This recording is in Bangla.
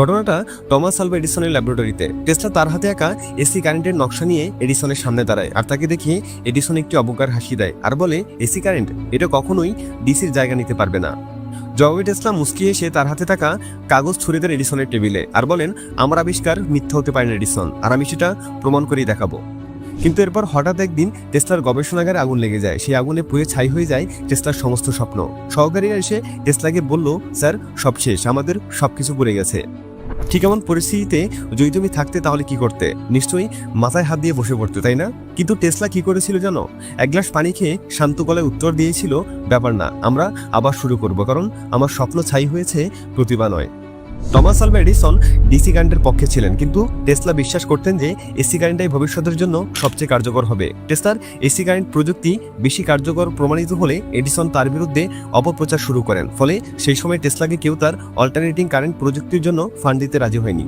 ঘটনাটা টমাস আলভা এডিসনের ল্যাবরেটরিতে। টেসলা তার হাতে একা এসি কারেন্টের নকশা নিয়ে এডিসনের সামনে দাঁড়ায় আর তাকে দেখে এডিসন একটি অবজ্ঞার হাসি দেয় আর বলে, এসি কারেন্ট? এটা কখনোই ডিসির জায়গা নিতে পারবে না। জবাবে টেসলা মুস্কি এসে তার হাতে থাকা কাগজ ছুড়ে দেন এডিসনের টেবিলে আর বলেন, আমার আবিষ্কার মিথ্যা হতে পারে না এডিসন, আর আমি সেটা প্রমাণ করেই দেখাবো। কিন্তু এরপর হঠাৎ একদিন টেসলার গবেষণাগারে আগুন লেগে যায়। সেই আগুনে পুড়ে ছাই হয়ে যায় টেসলার সমস্ত স্বপ্ন। সহকারীরা এসে টেসলাকে বলল, স্যার, সব শেষ, আমাদের সবকিছু পুড়ে গেছে। ঠিক এমন পরিস্থিতিতে যদি তুমি থাকতে, তাহলে কি করতে? নিশ্চয়ই মাথায় হাত দিয়ে বসে পড়তে, তাই না? কিন্তু টেসলা কি করেছিল জানো? এক গ্লাস পানি খেয়ে শান্ত গলায় উত্তর দিয়েছিল, ব্যাপার না, আমরা আবার শুরু করব, কারণ আমার স্বপ্ন ছাই হয়েছে প্রতিভা নয়। টমাস আলভা এডিসন ডিসি কারেন্টের পক্ষে ছিলেন, কিন্তু টেসলা বিশ্বাস করতেন যে এসি কারেন্টটাই ভবিষ্যতের জন্য সবচেয়ে কার্যকর হবে। টেসলার এসি কারেন্ট প্রযুক্তি বেশি কার্যকর প্রমাণিত হলে এডিসন তার বিরুদ্ধে অপপ্রচার শুরু করেন, ফলে সেই সময় টেসলাকে কেউ তার অল্টারনেটিং কারেন্ট প্রযুক্তির জন্য ফান্ড দিতে রাজি হয়নি।